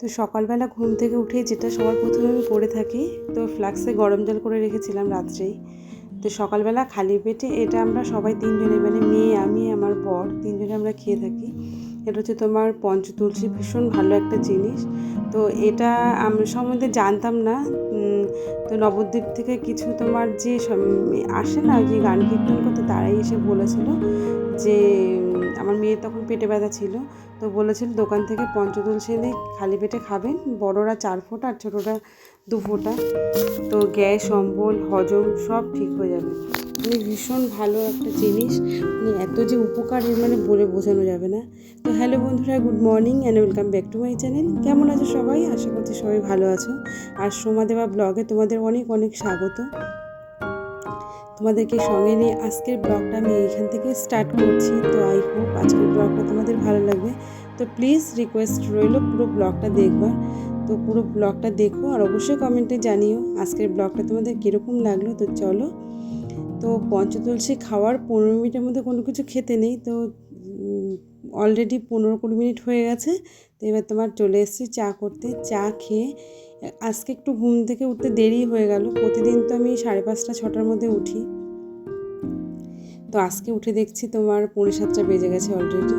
তো সকালবেলা ঘুম থেকে উঠে যেটা সবার প্রথমে আমি পরে থাকি, তো ফ্লাক্সে গরম জল করে রেখেছিলাম রাত্রেই। তো সকালবেলা খালি পেটে এটা আমরা সবাই তিনজনে মানে মেয়ে, আমি, আমার বর, তিনজনে আমরা খেয়ে থাকি। এটা হচ্ছে তোমার পঞ্চতুলসী ভীষণ ভালো একটা জিনিস। তো এটা আমি সম্বন্ধে জানতাম না। তো নবদ্বীপ থেকে কিছু তোমার যে আসে না যে গান কীর্তন করতে, তারাই এসে বলেছিল যে আমার মেয়ের তখন পেটে ব্যথা ছিল। তো বলেছিল দোকান থেকে পঞ্চতুলসী এনে খালি পেটে খাবেন। বড়রা চার ফোঁটা আর ছোটোরা দু ফোঁটা। তো গ্যাস, অম্বল, হজম সব ঠিক হয়ে যাবে। মানে ভীষণ ভালো একটা জিনিস। মানে এত যে উপকার মানে বলে বোঝানো যাবে না। তো হ্যালো বন্ধুরা, good morning and welcome back to my channel কেমন আছো সবাই, আশা করছি সবাই ভালো আছো। আর সোমা দেওয়া ব্লগে তোমাদের অনেক অনেক স্বাগত। তোমাদেরকে সঙ্গে নিয়ে আজকের ব্লগটা আমি এইখান থেকে স্টার্ট করছি। তো আই হোপ আজকের ব্লগটা তোমাদের ভালো লাগবে। তো প্লিজ রিকোয়েস্ট রইল পুরো ব্লগটা দেখবার। তো পুরো ব্লগটা দেখো আর অবশ্যই কমেন্টে জানিও আজকের ব্লগটা তোমাদের কীরকম লাগল। তো চলো। তো পঞ্চতুলসী খাওয়ার পনেরো মিনিটের মধ্যে কোনো কিছু খেতে নেই। তো অলরেডি পনেরো কুড়ি মিনিট হয়ে গেছে, তো এবার তোমার চলে এসেছি চা করতে। চা খেয়ে আজকে একটু ঘুম থেকে উঠতে দেরি হয়ে গেল। প্রতিদিন তো আমি সাড়ে পাঁচটা, ছটার মধ্যে উঠি। তো আজকে উঠে দেখছি তোমার পৌনে সাতটা বেজে গেছে অলরেডি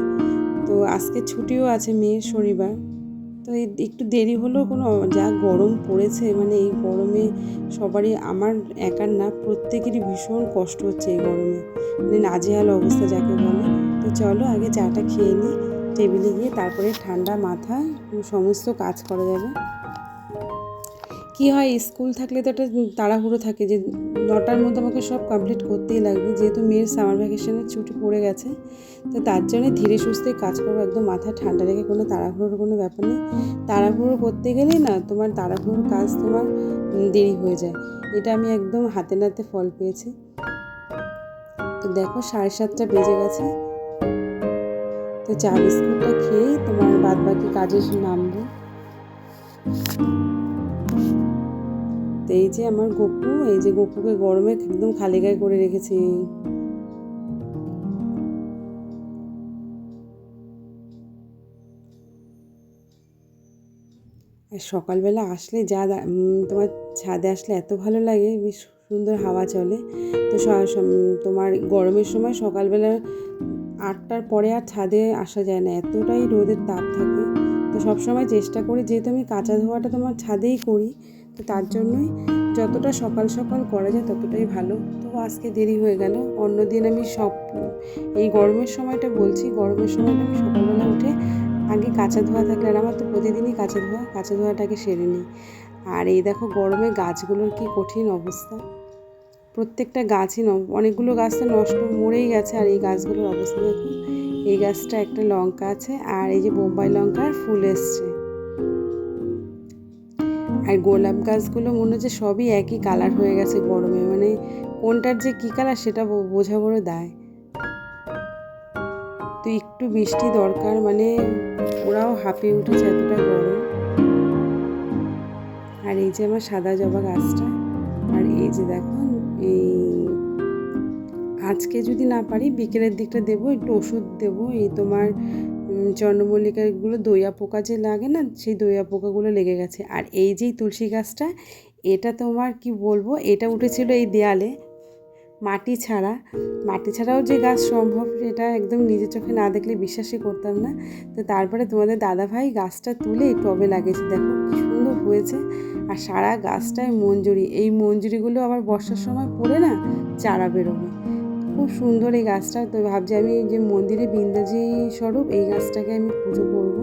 তো আজকে ছুটিও আছে মেয়ের শনিবার। তো একটু দেরি হলেও কোনো যা গরম পড়েছে মানে এই গরমে সবারই, আমার একার না, প্রত্যেকেরই ভীষণ কষ্ট হচ্ছে এই গরমে। মানে নাজেহাল অবস্থা যাকে বলে। তো চলো আগে চাটা খেয়ে নিই টেবিলে গিয়ে তারপরে ঠান্ডা মাথা, সমস্ত কাজ করা যাবে। কি হয়, স্কুল থাকলে তো একটা তাড়াহুড়ো থাকে যে নটার মধ্যে আমাকে সব কমপ্লিট করতেই লাগবে। যেহেতু মেয়ের সামার ভ্যাকেশনের ছুটি পড়ে গেছে, তো তার জন্য ধীরে সুস্থে কাজ করব। একদম মাথা ঠান্ডা রেখে কোনো তাড়াহুড়োর কোনো ব্যাপার নেই। তাড়াহুড়ো করতে গেলে না, তোমার তাড়াহুড়োর কাজ তোমার দেরি হয়ে যায়। এটা আমি একদম হাতে নাতে ফল পেয়েছি। তো দেখো সাড়ে সাতটা বেজে গেছে। তো চা বিস্কুটটা খেয়েই তোমার বাদ বাকি কাজে নামবো। তো এই যে আমার গপু, এই যে গপুকে গরমে একদম খালি গায়ে করে রেখেছি। সকালবেলা আসলে যা তোমার ছাদে আসলে এত ভালো লাগে, বেশ সুন্দর হাওয়া চলে। তো তোমার গরমের সময় সকালবেলা আটটার পরে আর ছাদে আসা যায় না, এতটাই রোদের তাপ থাকে। তো সবসময় চেষ্টা করি, যেহেতু আমি কাঁচা ধোয়াটা তোমার ছাদেই করি, তো তার জন্যই যতটা সকাল সকাল করা যায় ততটাই ভালো। তো আজকে দেরি হয়ে গেল, অন্যদিন আমি সব, এই গরমের সময়টা বলছি, গরমের সময়টা আমি সকালবেলা উঠে আগে কাঁচা ধোয়া থাকলে আর আমার তো প্রতিদিনই কাঁচা ধোয়া, কাঁচা ধোয়াটাকে সেরে নিই। আর এই দেখো গরমে গাছগুলোর কি কঠিন অবস্থা। প্রত্যেকটা গাছই অনেকগুলো গাছ তো নষ্ট মরেই গেছে আর এই গাছগুলোর অবস্থা দেখো এই গাছটা একটা লঙ্কা আছে আর এই যে বোম্বাই লঙ্কার ফুল এসছে। আর গোলাপ গাছগুলো মনে হচ্ছে সবই একই কালার হয়ে গেছে গরমে মানে কোনটার যে কী কালার সেটা বোঝা বড় দায়। তো একটু বৃষ্টি দরকার মানে ওরাও হাঁপিয়ে উঠেছে এতটা গরম। আর এই যে আমার সাদা জবা গাছটা, আর এই যে দেখো এই, আজকে যদি না পারি, বিকেলের দিকটা দেবো, একটু ওষুধ দেবো। এই তোমার চন্দ্রমল্লিকাগুলো দইয়া পোকা যে লাগে না, সেই দইয়া পোকাগুলো লেগে গেছে। আর এই যেই তুলসী গাছটা, এটা তোমার কি বলব, এটা উঠেছিল এই দেয়ালে, মাটি ছাড়া। মাটি ছাড়াও যে গাছ সম্ভব, এটা একদম নিজের চোখে না দেখলে বিশ্বাসই করতাম না। তো তারপরে তোমাদের দাদাভাই গাছটা তুলে টবে লাগিয়েছে। দেখো হয়েছে। আর সারা গাছটায় মঞ্জুরি। এই মঞ্জুরিগুলো আবার বর্ষার সময় পড়ে না, চারা বেরোবে। খুব সুন্দর এই গাছটা। তো ভাবছি আমি যে মন্দিরে বিন্দাজি স্বরূপ, এই গাছটাকে আমি পুজো করব।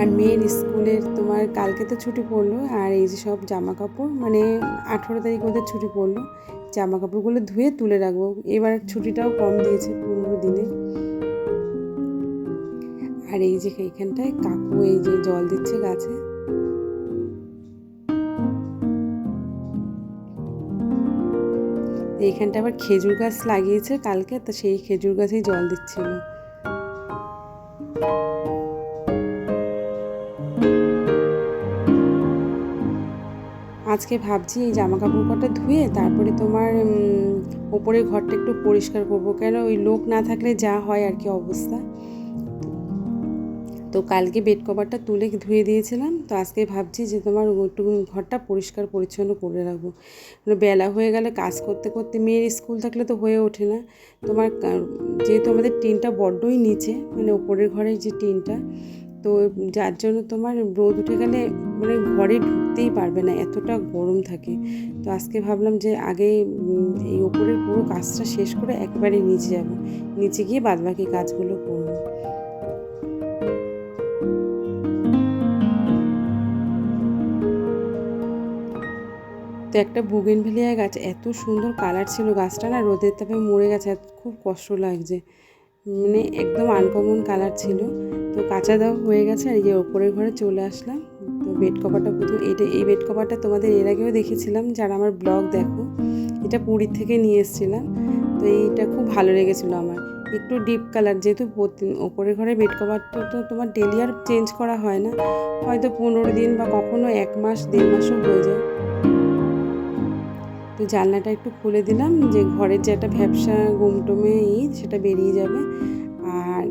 আর মেয়ের স্কুলের তোমার কালকে তো ছুটি পড়ল, আর এই যে সব জামা কাপড় মানে আঠেরো তারিখ ওদের ছুটি পড়ল। জামা কাপড়গুলো ধুয়ে তুলে রাখব। এবার ছুটিটাও কম দিয়েছে, পনেরো দিনের। আর এই যে এইখানটায় কাকু এই যে জল দিচ্ছে গাছে। এইখানটা আবার খেজুর গাছ লাগিয়েছে কালকে, তো সেই খেজুর গাছেই জল দিচ্ছিল। আজকে ভাবছি এই জামা কাপড় কটা ধুয়ে তারপরে তোমার ওপরের ঘরটা একটু পরিষ্কার করব। কেন ওই লোক না থাকলে যা হয় আর কি অবস্থা। তো কালকে বেড কভারটা তুলে ধুয়ে দিয়েছিলাম। তো আজকে ভাবছি যে তোমার একটু ঘরটা পরিষ্কার পরিচ্ছন্ন করে রাখব। মানে বেলা হয়ে গেলে কাজ করতে করতে মেয়ের স্কুল থাকলে তো হয়ে ওঠে না। তোমার যেহেতু আমাদের টিনটা বড্ডই নিচে মানে ওপরের ঘরের যে টিনটা, তো যার জন্য তোমার রোদ উঠে গেলে মানে ঘরে ঢুকতেই পারবে না, এতটা গরম থাকে। তো আজকে ভাবলাম যে আগে এই ওপরের পুরো কাজটা শেষ করে একবারে নিচে যাব। নিচে গিয়ে বাদবাকি কাজগুলো করব। তো একটা বুগেনভেলিয়া গাছ, এত সুন্দর কালার ছিল গাছটা না রোদের তাপে মরে গেছে খুব কষ্ট লাগছে। মানে একদম আনকমন কালার ছিল। তো কাঁচা দেওয়া হয়ে গেছে আর এই যে ওপরের ঘরে চলে আসলাম। তো বেড কভারটা প্রথম, এটা এই বেড কভারটা তোমাদের এর আগেও দেখেছিলাম, যারা আমার ব্লগ দেখো, এটা পুরীর থেকে নিয়ে এসেছিলাম। তো এইটা খুব ভালো লেগেছিলো আমার। একটু ডিপ কালার যেহেতু ওপরের ঘরে বেড কভারটা তো তোমার ডেলি আর চেঞ্জ করা হয় না। হয়তো পনেরো দিন বা কখনো এক মাস, দেড় মাসও হয়ে যায়। তো জানলাটা একটু খুলে দিলাম যে ঘরের যে একটা ভ্যাবসা গুমটমে ই সেটা বেরিয়ে যাবে। আর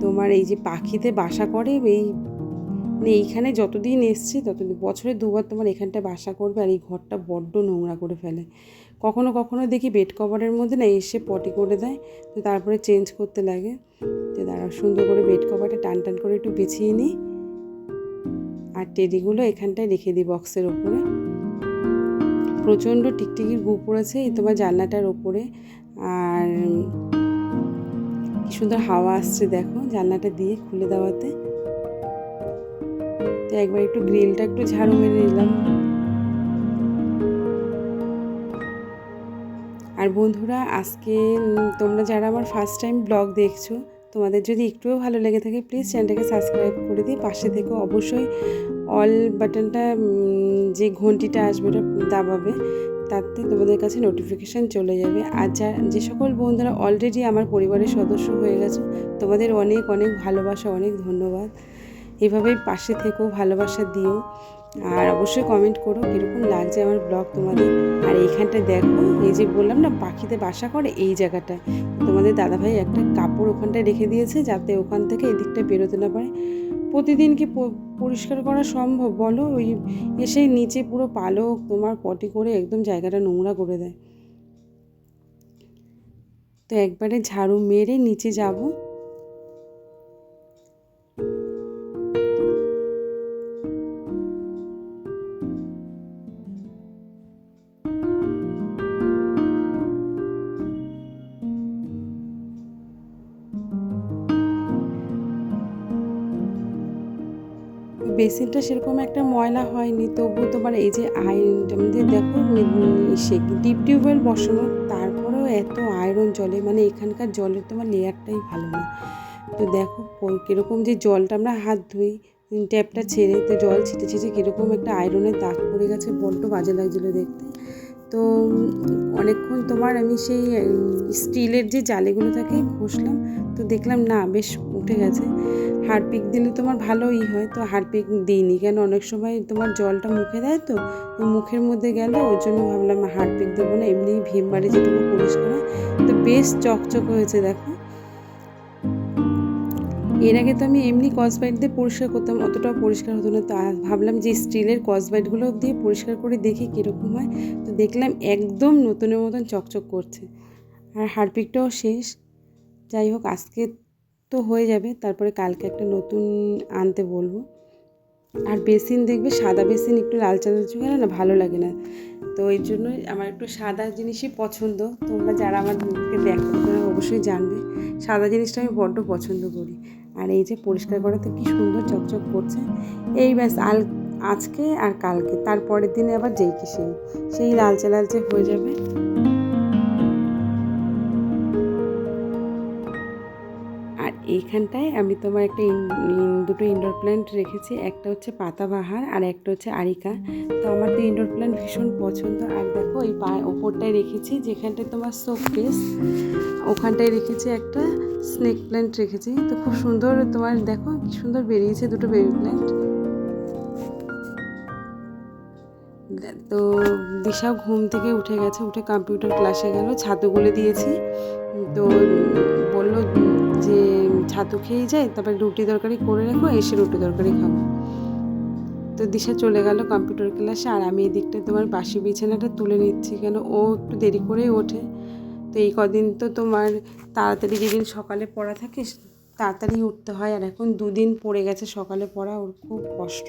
তোমার এই যে পাখিতে বাসা করে, এই মানে এইখানে যতদিন এসছে, ততদিন, বছরে দুবার তোমার এখানটা বাসা করবে আর এই ঘরটা বড্ড নোংরা করে ফেলে। কখনো কখনো দেখি বেড কভারের মধ্যে না এসে পটি করে দেয়, তো তারপরে চেঞ্জ করতে লাগে। তো দাঁড়াও, সুন্দর করে বেড কভারটা টান টান করে একটু বিছিয়ে নিই। আর টেডিগুলো এখানটায় রেখে দিই বক্সের ওপরে প্রচণ্ড টিকটিকির গু পড়েছে, এই তোমার জানলাটার ওপরে। আর কি সুন্দর হাওয়া আসছে দেখো, জানলাটা দিয়ে খুলে দেওয়াতে। তো একবার একটু গ্রিলটা একটু ঝাড়ু মেরে নিলাম। আর বন্ধুরা, আজকে তোমরা যারা আমার ফার্স্ট টাইম ব্লগ দেখছ, তোমাদের যদি একটুও ভালো লেগে থাকে প্লিজ চ্যানেলটাকে সাবস্ক্রাইব করে দিই পাশে থেকে অবশ্যই অল বাটনটা যে ঘন্টিটা আসবে ওটা দাবাবে, তাতে তোমাদের কাছে নোটিফিকেশান চলে যাবে। আর যা, যে সকল বন্ধুরা অলরেডি আমার পরিবারের সদস্য হয়ে গেছে, তোমাদের অনেক অনেক ভালোবাসা, অনেক ধন্যবাদ। এভাবেই পাশে থেকেও ভালোবাসা দিও। আর অবশ্যই কমেন্ট করো কীরকম লাগছে আমার ব্লগ তোমাদের। আর এইখানটা দেখো, এই যে বললাম না পাখিতে বাসা করে এই জায়গাটায়। তোমাদের দাদাভাই একটা কাপড় ওখানটায় রেখে দিয়েছে যাতে ওখান থেকে এদিকটা বেরোতে না পারে। প্রতিদিন কি পরিষ্কার করা সম্ভব বলো? ওই এসে নিচে পুরো পালক তোমার পটি করে একদম জায়গাটা নোংরা করে দেয়। তো একবারে ঝাড়ু মেরে নিচে যাব। বেসিনটা সেরকম একটা ময়লা হয়নি তবু তোমার এই যে আয়রন আমাদের দেখো উম, সে ডিপ টিউবওয়েল বসানো তারপরেও এত আয়রন জলে মানে এখানকার জলের তোমার লেয়ারটাই ভালো না। তো দেখো কীরকম যে জলটা আমরা হাত ধুই ট্যাপটা ছেড়ে তো জল ছিটে ছিটে কীরকম একটা আয়রনের দাগ পড়ে গেছে বড্ড বাজে লাগছিল দেখতে। তো অনেকক্ষণ তোমার আমি সেই স্টিলের যে জালেগুলো থাকে ঘষলাম তো দেখলাম না বেশ উঠে গেছে। হারপিক দিলে তোমার ভালোই হয়, তো হারপিক দিইনি। কেন? অনেক সময় তোমার জলটা মুখে দেয় তো মুখের মধ্যে গেলে ওই জন্য ভাবলাম হারপিক দেবো না, এমনি ভীম বাড়ি যেটুকু পরিষ্কার হয়, তো বেশ চকচক হয়েছে দেখো। এর আগে তো আমি এমনি কসবাইট দিয়ে পরিষ্কার করতাম, অতটাও পরিষ্কার হতো না, তো ভাবলাম যে স্টিলের কসবাইটগুলো দিয়ে পরিষ্কার করে দেখি কীরকম হয়, তো দেখলাম একদম নতুনের মতন চকচক করছে। আর হারপিকটাও শেষ। যাই হোক, আজকে তো হয়ে যাবে। তারপরে কালকে একটা নতুন আনতে বলব। আর বেসিন দেখবে, সাদা বেসিন একটু লালচে লালচে গেলে না, ভালো লাগে না। তো এই জন্যই আমার একটু সাদা জিনিসই পছন্দ। তোমরা যারা আমার আমাদেরকে দেখো, তারা অবশ্যই জানবে। সাদা জিনিসটা আমি বড্ড পছন্দ করি। আর এই যে পরিষ্কার করাতে কি সুন্দর চকচক করছে। এই ব্যাস, আল, আজকে আর কালকে। তারপরের দিনে আবার যেই কি সেই। সেই লালচে লালচে হয়ে যাবে। এইখানটায় আমি তোমার একটা দুটো ইনডোর প্ল্যান্ট রেখেছি। একটা হচ্ছে পাতাবাহার আর একটা হচ্ছে আরিকা। তো আমার তো ইনডোর প্ল্যান্ট ভীষণ পছন্দ। আর দেখো, এই পা, ওপরটায় রেখেছি যেখানটায় তোমার শোকেস ওখানটায় রেখেছি একটা স্নেক প্ল্যান্ট রেখেছি। তো খুব সুন্দর তোমার, দেখো, কি সুন্দর বেরিয়েছে দুটো বেবি প্ল্যান্ট তো দিশা ঘুম থেকে উঠে গেছে, উঠে কম্পিউটার ক্লাসে গেল, ছাতুগুলো দিয়েছি। তো বলল যে ছাতু খেয়ে যাই, তারপরে রুটি তরকারি করে রেখো, এসে রুটি তরকারি খাব। তো দিশা চলে গেল কম্পিউটার ক্লাসে আর আমি এদিকটা তোমার বাসি বিছানাটা তুলে নিচ্ছি কেন? ও একটু দেরি করেই ওঠে। তো এই কদিন তো তোমার তাড়াতাড়ি যেদিন সকালে পড়া থাকে, তাড়াতাড়ি উঠতে হয়। আর এখন দুদিন পড়ে গেছে সকালে পড়া, ওর খুব কষ্ট।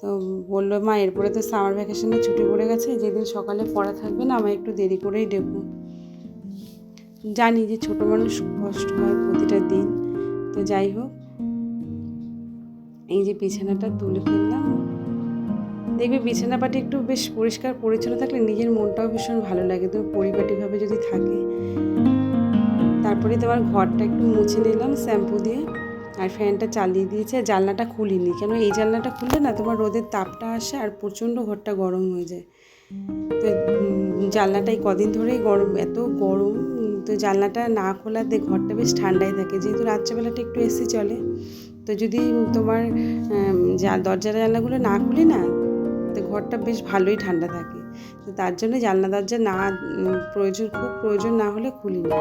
তো বলল, মা, এরপরে তো সামার ভ্যাকেশনে ছুটি পড়ে গেছে, যেদিন সকালে পড়া থাকবে না, আমায় একটু দেরি করেই ডেকবো জানি যে ছোটো মানুষ কষ্ট হয় প্রতিটা দিন। তো যাই হোক, এই যে বিছানাটা তুলে ফেললাম। দেখবে বিছানা পাটি একটু বেশ পরিষ্কার পরিচ্ছন্ন থাকলে নিজের মনটাও ভীষণ ভালো লাগে। তো পরিপাটিভাবে যদি থাকে। তারপরে তোমার ঘরটা একটু মুছে নিলাম শ্যাম্পু দিয়ে। আর ফ্যানটা চালিয়ে দিয়েছে। জানলাটা খুলিনি। কেন এই জানলাটা খুললে না তোমার রোদের তাপটা আসে আর প্রচণ্ড ঘরটা গরম হয়ে যায়। তো জানলাটাই কদিন ধরেই গরম, এত গরম তো জানলাটা না খোলাতে ঘরটা বেশ ঠান্ডাই থাকে। যেহেতু রাত্রেবেলাটা একটু এসি চলে। তো যদি তোমার যা দরজা জানলাগুলো না খুলি না, তো ঘরটা বেশ ভালোই ঠান্ডা থাকে। তো তার জন্য জানলা দরজা না প্রয়োজন খুব প্রয়োজন না হলে খুলি না।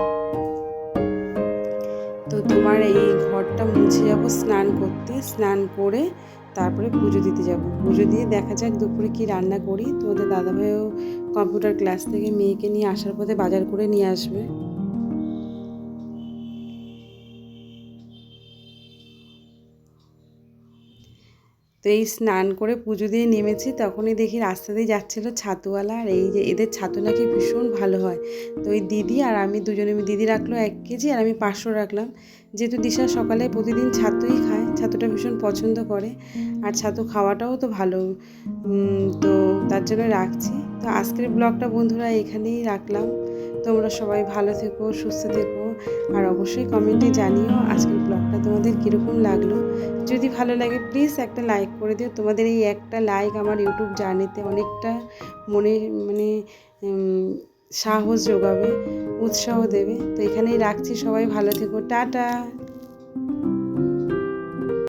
তো তোমার এই ঘরটা মুছে যাব স্নান করতে। স্নান করে তারপরে পুজো দিতে যাব। পুজো দিয়ে দেখা যাক দুপুরে কি রান্না করি। তোমাদের দাদাভাইও কম্পিউটার ক্লাস থেকে মেয়েকে নিয়ে আসার পথে বাজার করে নিয়ে আসবে। তো এই স্নান করে পুজো দিয়ে নেমেছি, তখনই দেখি রাস্তা দিয়ে যাচ্ছিল ছাতুওয়ালা আর এই যে এদের ছাতু নাকি ভীষণ ভালো হয়। তো ওই দিদি আর আমি দুজনে দিদি রাখল এক কেজি আর আমি পাঁচশো রাখলাম। যেহেতু দিশা সকালে প্রতিদিন ছাতুই খায়, ছাতুটা ভীষণ পছন্দ করে আর ছাতু খাওয়াটাও তো ভালো। তো তার জন্য রাখছি। তো আজকের ব্লগটা বন্ধুরা এখানেই রাখলাম। তোমরা সবাই ভালো থেকো, সুস্থ থেকো। আর অবশ্যই কমেন্টে জানিও আজকের ব্লগটা তোমাদের কীরকম লাগল। যদি ভালো লাগে প্লিজ একটা লাইক করে দিও। তোমাদের এই একটা লাইক আমার ইউটিউব জার্নিতে অনেকটা মনে মানে সাহস যোগাবে, উৎসাহ দেবে। তো এখানেই রাখছি। সবাই ভালো থেকো। টাটা!